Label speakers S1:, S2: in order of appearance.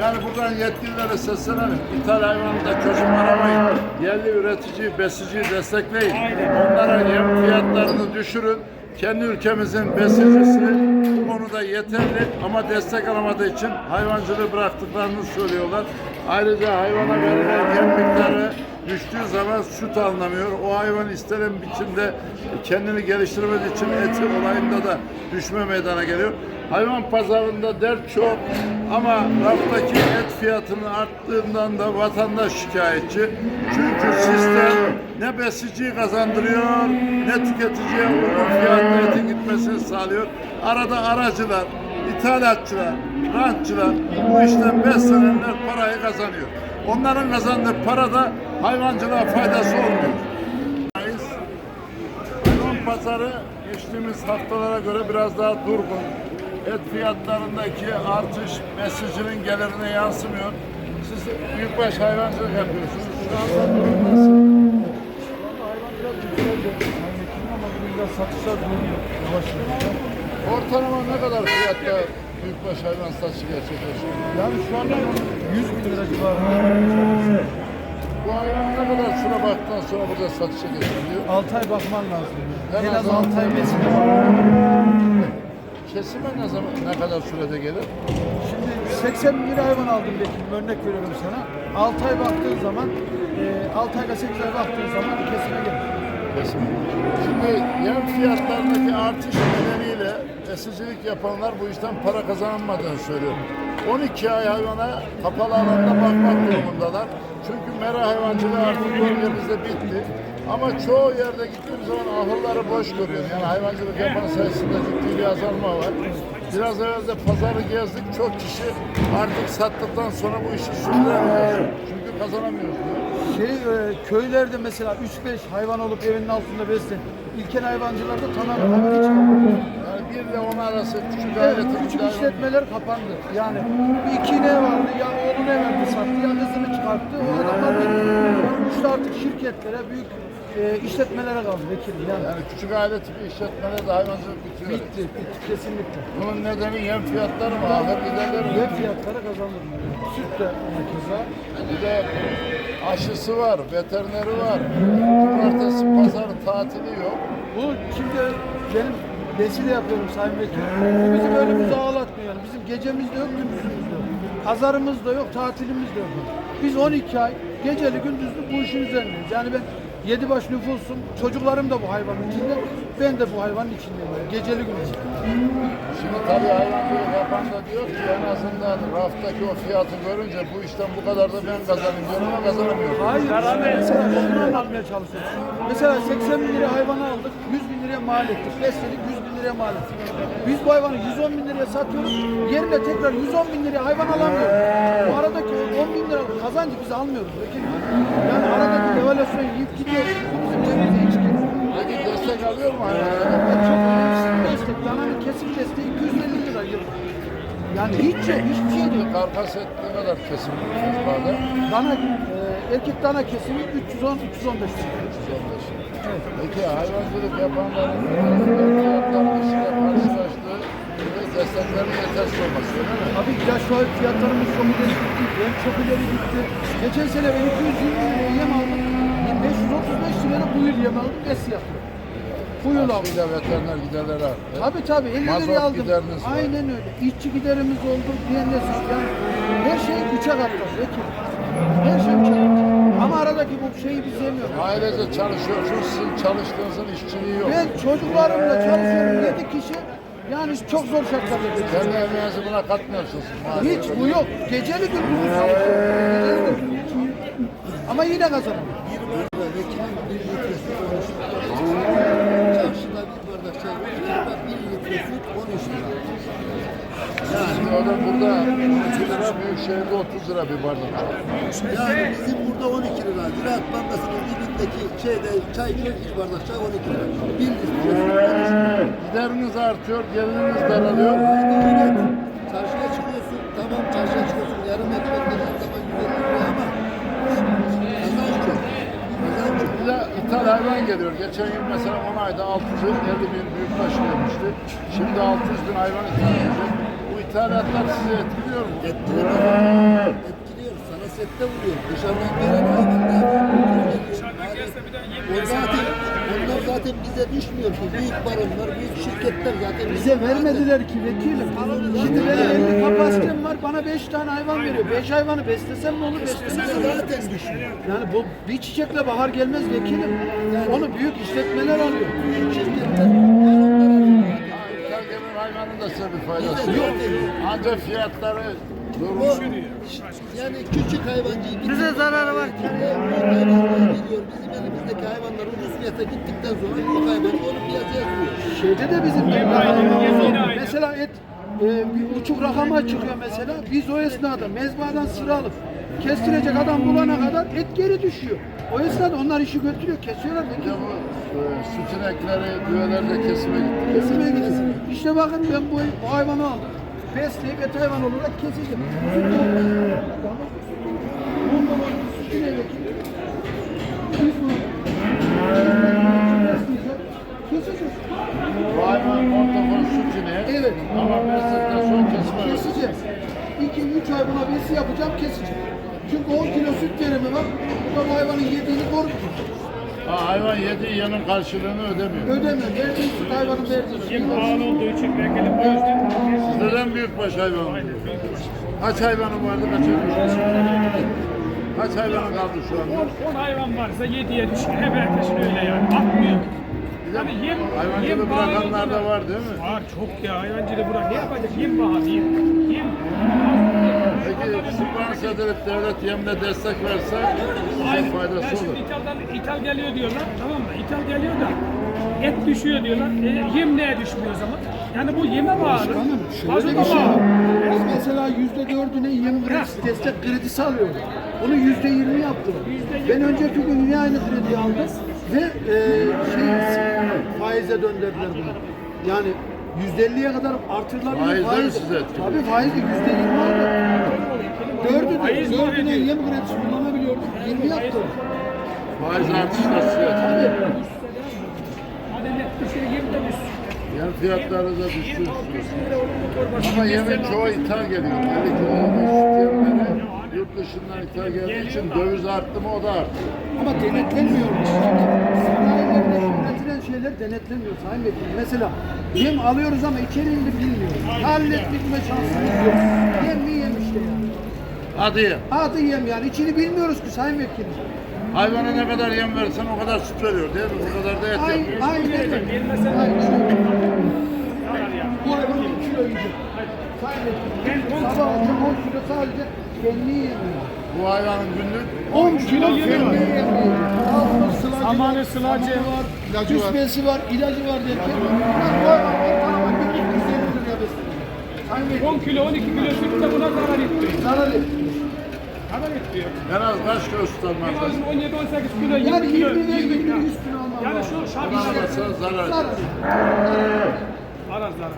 S1: Yani buradan yetkililere seslenelim. İthal hayvanı da çözüm aramayın. Yerli üreticiyi, besiciyi destekleyin. Onlara yem fiyatlarını düşürün. Kendi ülkemizin besicisi bu konuda yeterli ama destek alamadığı için hayvancılığı bıraktıklarını söylüyorlar. Ayrıca hayvana verilen yem miktarı düştüğü zaman süt alınamıyor. O hayvan istenen biçimde kendini geliştirmediği için eti olayında da düşme meydana geliyor. Hayvan pazarında dert çok ama raftaki et fiyatının arttığından da vatandaş şikayetçi. Çünkü sistem ne besiciyi kazandırıyor ne tüketiciye uygun fiyatla etin gitmesini sağlıyor. Arada aracılar, ithalatçılar, rantçılar bu işten beslenenler parayı kazanıyor. Onların kazandığı para da hayvancılığa faydası olmuyor. Hayvan pazarı geçtiğimiz haftalara göre biraz daha durgun. Et fiyatlarındaki artış besicinin gelirine yansımıyor. Siz büyükbaş hayvancılık yapıyorsunuz. Şu anda durum nasıl?
S2: Hayvan biraz. Hani ama bugün biraz satışlar duruyor. Yavaş yavaş.
S1: Ortalama ne kadar fiyatta büyükbaş hayvan satışı gerçekleşiyor?
S2: Yani şu anda 100 bin lira civarında.
S1: Bu hayvan ne kadar süre baktıktan sonra burada satışa geçiliyor?
S2: 6 ay bakman lazım.
S1: En
S2: az
S1: az
S2: 6 ay besini.
S1: Kesime ne zaman ne kadar sürede gelir?
S2: Şimdi 80 bin lira hayvan aldım Bekir. Örnek veriyorum sana. 6 ay baktığın zaman, 6 ayla 8 ay baktığın zaman kesime gelir.
S1: Kesin. Şimdi yem fiyatlarındaki artış nedeniyle besicilik yapanlar bu işten para kazanamadığını söylüyor. 12 ay hayvana kapalı alanda bakmak durumundalar. Çünkü mera hayvancılığı artık bölgemizde bitti. Ama çoğu yerde gittiğim zaman ahırları boş görüyorum. Yani hayvancılık yapan sayısında ciddi bir azalma var. Biraz evvel de pazarı gezdik. Çok kişi artık sattıktan sonra bu işi sürdüremiyor. Çünkü kazanamıyoruz.
S2: Şey, e, köylerde mesela 3-5 hayvan olup evinin altında beslen. İlkel hayvancılarda tanımı hemen hiç kalmadı.
S1: Yani bir ile on arası küçük
S2: Evet,
S1: aile
S2: küçük
S1: hayvan-
S2: işletmeler kapandı. Yani iki ne vardı, ya oğlu ne verdi sattı, ya kızını çıkarttı. O adamlar işte artık şirketlere, büyük e, işletmelere kaldı vekilim. Yani
S1: Yani küçük aile tipi işletmeler de hayvancılık bitiyor.
S2: bitti, bitti, kesinlikle.
S1: Bunun nedeni yem fiyatları mı? Ahır giderleri mi?
S2: Ve fiyatlara kazanır. Süt de keza.
S1: Bir de aşısı var, veterineri var. Cumartesi, pazar tatili yok.
S2: Bu şimdi benim besi de yapıyorum Sayın Vekil. Bizim önümüzü ağlatmıyor. Yani bizim gecemiz de yok, gündüzümüz de yok. Pazarımız da yok, tatilimiz de yok. Biz 12 ay geceli gündüzlü bu işin üzerindeyiz. Yani ben yedi baş nüfusum, çocuklarım da bu hayvanın içinde, ben de bu hayvanın içindeyim. Geceli gündüzlü.
S1: Şimdi tabii hayvancılık yapan da diyor ki en azından raftaki o fiyatı görünce bu işten bu kadar da ben kazanayım diyorum ama kazanamıyorum.
S2: Hayır, mesela onu anlatmaya çalışıyoruz. Mesela 80 bin liraya hayvanı aldık, 100 bin liraya mal ettik. Besledik, 100 bin liraya mal ettik. Biz bu hayvanı 110 bin liraya satıyoruz, yerine tekrar 110 bin liraya hayvan alamıyoruz. Bu aradaki 10 bin lira kazancı biz almıyoruz. Peki, yani aradaki devalüasyon yiyip gidiyoruz. Bu bizim cebimize hiç girmiyor.
S1: Peki destek alıyor mu
S2: çok önemli destek, dananın kesim desteği 250 lira yıl. Yani hiç yok, hiçbir şey değil.
S1: Karkas et ne kadar kesim?
S2: Dana, e, erkek dana kesimi 310-315 lira. Evet.
S1: Peki hayvancılık yapanların içinde karşılaştığı ve desteklerin yetersiz olması değil mi?
S2: Abi ilaç var, fiyatlarımız çok ileri gitti. Hem çok ileri gitti. Geçen sene ben 220 liraya yem aldım. 535 liraya bu yıl yem aldım. Es yaptım. Bu yıl aldım.
S1: De veteriner giderleri arttı.
S2: Tabii tabii 50
S1: Mazot
S2: liraya aldım.
S1: gideriniz var.
S2: Aynen öyle. İşçi giderimiz oldu. Diyenlesiz yani. Her şey üçe katladı. Peki. Her şey üçe katladı. Ama aradaki bu şeyi biz yemiyoruz.
S1: Ailece çalışıyorsunuz, sizin çalıştığınızın işçiliği yok.
S2: Ben çocuklarımla çalışıyorum 7 kişi. Yani çok zor şartlarda geçiyor.
S1: Kendi emeğinizi buna katmıyorsunuz.
S2: Hiç bu yok. Geceli gündüzlü çalışıyorum. Ama yine kazanamıyorum.
S3: Vekilin bir litresi 13 lira. Çarşıda bir bardak çay var, bir litresi 13 lira.
S1: Şimdi o da burada 12 lira, büyük şehirde 30 lira bir bardak.
S3: Yani bizim burada 12 lira. Ziraat Bankası'nın dibindeki şeyde çay içiyor, bir bardak çay 12 lira. Bir litresi 13 lira.
S1: Gideriniz artıyor, geliriniz daralıyor.
S3: Öyle. Çarşıya çıkıyorsun, tamam çarşıya çıkıyorsun. Yarım ekmek dediğin zaman 150 lira ama kazanç çok. Kazanç
S1: hayvan geliyor. Geçen yıl mesela 10 ayda 650 bin büyükbaş gelmişti. Şimdi 600 bin hayvan ithal edecek. İthalatlar sizi etkiliyor mu?
S3: Etkilemiyor. sette vuruyor. Dışarıdan gelen
S4: yese
S3: zaten, onlar zaten bize düşmüyor ki. Büyük baronlar, büyük şirketler zaten
S2: Bize vermediler ki vekilim. Şimdi benim 50 kapasitem var. Bana 5 tane hayvan veriyor. 5 hayvanı beslesem ne olur olur?
S3: zaten düşmüyor.
S2: Yani bu bir çiçekle bahar gelmez vekilim. Onu büyük işletmeler alıyor.
S3: Büyük şirketler baronlar alıyor.
S1: İthal gelen hayvanın da size bir faydası
S3: Yok.
S1: yok. Ancak fiyatları
S3: O,
S1: durmuş.
S3: yani küçük hayvancıyı
S2: Bize zararı var ki.
S3: Büyük hayvanlar gidiyor. Bizim elimizdeki hayvanlar ucuz fiyata gittikten sonra büyük hayvanı onu piyasaya sürüyor.
S2: Şeyde de bizim
S4: yine aynı.
S2: Mesela et e, bir buçuk rakama çıkıyor mesela. Biz o esnada mezbadan sıra alıp kestirecek adam bulana kadar et geri düşüyor. O esnada onlar işi götürüyor, kesiyorlar.
S1: Bir de
S2: Peki,
S1: bu e, süt inekleri, düveler de kesime gitti.
S2: kesime gidiyor. İşte bakın ben bu, bu hayvanı aldım. Besleyip et hayvanı olarak keseceğim. Süt yok. Ondan sonra süt ineği de Biz bunu besleyeceğiz, keseceğiz.
S1: Bu hayvan ortadan süt ineği.
S2: Evet.
S1: Ama besledikten sonra kesime gitti.
S2: Keseceğim. 2-3 ay buna besi yapacağım, keseceğim. Çünkü 10 kilo süt verimi var. Bu da bu hayvanın yediğini korkuyor.
S1: Ha, hayvan yediği yanın karşılığını ödemiyor.
S2: Ödemiyor. Verdiği süt hayvanın verdiği süt.
S4: Yem pahalı olduğu için ben gelip o yüzden
S1: Sizden büyükbaş hayvan. Kaç hayvanın vardı, kaç hayvanın Kaç hayvanın kaldı şu anda?
S4: 10 hayvan varsa 7'ye düşüyor. Hep herkesin öyle yani. Atmıyor. Yani yem,
S1: Hayvancılığı
S4: yem
S1: bırakanlar da var değil mi?
S4: Var çok ya hayvancılığı bırak. Ne yapacak? Yem pahalı yem. Yem.
S1: Peki sponsor edilip devlet yemle destek verse
S4: Aynen.
S1: faydası
S4: Yani şimdi
S1: olur.
S4: İthal'dan, ithal geliyor diyorlar. Tamam mı? İthal geliyor da et düşüyor diyorlar. E, yem neye düşmüyor o zaman? Yani bu yeme bağlı.
S2: Başkanım şöyle bir şey
S4: bağlı.
S2: var. Biz mesela yüzde dördüne yem kredisi, destek kredisi alıyoruz. Onu yüzde yirmi yaptılar. Ben önceki gün yine aynı krediyi aldım ve e, şey faize döndürdüler bunu. Yani yüzde elliye kadar artırılabilir.
S1: Faizleri
S2: Faiz-
S1: size etkiliyor.
S2: Tabii faizi yüzde yirmi aldı. Dördü de,
S4: Faiz var
S2: dördüne
S4: ediyor.
S2: yem kredisi kullanabiliyorduk. Yirmi yaptılar.
S1: Faiz
S4: şey yem de düşsün.
S1: Yem fiyatları da düştü.
S4: Yem 600 lira olur mu torbası?
S1: Ama
S4: 100
S1: yemin
S4: lira
S1: çoğu ithal geliyor. 50 kiloluk süt yemleri yurt dışından ithal geldiği için döviz arttı mı o da arttı.
S2: Ama denetlenmiyor. Sanayilerde üretilen şeyler denetlenmiyor Sayın Vekilim. Mesela yem alıyoruz ama içeriğini bilmiyoruz. Halletme şansımız yok. Yem mi yem işte
S1: Hadi.
S2: Adı yem yani. İçini bilmiyoruz ki Sayın Vekilim.
S1: Hayvana ne kadar yem verirsen o kadar süt veriyor değil mi? O kadar da et
S2: Ay,
S1: yapıyor.
S2: aynen öyle. Öyle. Bu hayvan 10 kilo yiyecek. Sayın Vekilim.
S4: Ben on-
S2: Sabah akşam 10 kilo sadece kendi yemiyor.
S1: Bu hayvanın günlük
S2: 10 kilo
S4: yemiyor. Samanı,
S2: var,
S4: sılacı.
S2: var,
S1: İlacı var.
S2: küspesi var, ilacı var derken bu hayvan ortalama günlük 150 liraya besleniyor. Sayın Vekilim.
S4: 10 kilo 12 kilo süt de buna zarar ettiriyor.
S2: Zarar ediyor.
S1: En az kaç alman
S4: En az 17-18 kilo 20
S2: Yani
S4: kilo.
S2: 20 ve
S4: 20
S2: 20
S4: kilo.
S2: üstüne almam
S4: Yani şu şart
S1: alırsan zarar
S2: Zarar.
S4: zarar zarar.